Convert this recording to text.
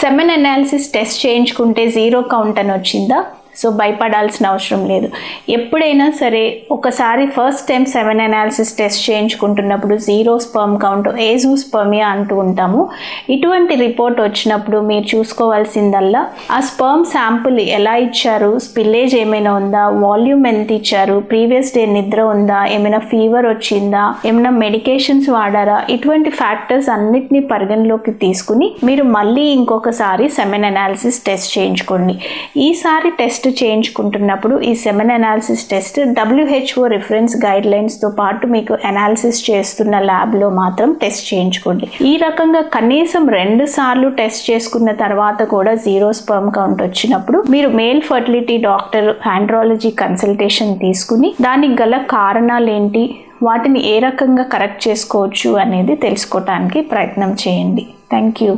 Semen analysis test చేయించుకుంటే zero count అని వచ్చిందా? సో భయపడాల్సిన అవసరం లేదు. ఎప్పుడైనా సరే ఒకసారి first time semen analysis test చేయించుకుంటున్నప్పుడు zero sperm count azoospermia అంటూ ఉంటాము. ఇటువంటి రిపోర్ట్ వచ్చినప్పుడు మీరు చూసుకోవాల్సిందల్లా ఆ స్పర్మ్ శాంపుల్ ఎలా ఇచ్చారు స్పిల్లేజ్ ఏమైనా ఉందా వాల్యూమ్ ఎంత ఇచ్చారు ప్రీవియస్ డే నిద్ర ఉందా ఏమైనా ఫీవర్ వచ్చిందా ఏమైనా మెడికేషన్స్ వాడారా ఇటువంటి ఫ్యాక్టర్స్ అన్నిటినీ పరిగణలోకి తీసుకుని మీరు మళ్ళీ ఇంకొకసారి సెమెన్ అనాలిసిస్ టెస్ట్ చేయించుకోండి. ఈసారి టెస్ట్ చేయించుకుంటున్నప్పుడు ఈ semen analysis test WHO reference guide లైన్స్తో పాటు మీకు అనాలిసిస్ చేస్తున్న ల్యాబ్లో మాత్రం టెస్ట్ చేయించుకోండి. ఈ రకంగా కనీసం రెండు సార్లు టెస్ట్ చేసుకున్న తర్వాత కూడా జీరో స్పర్మ్ కౌంట్ వచ్చినప్పుడు మీరు male fertility doctor andrology consultation తీసుకుని దానికి గల కారణాలు ఏంటి? వాటిని ఏ రకంగా కరెక్ట్ చేసుకోవచ్చు అనేది తెలుసుకోవటానికి ప్రయత్నం చేయండి. Thank you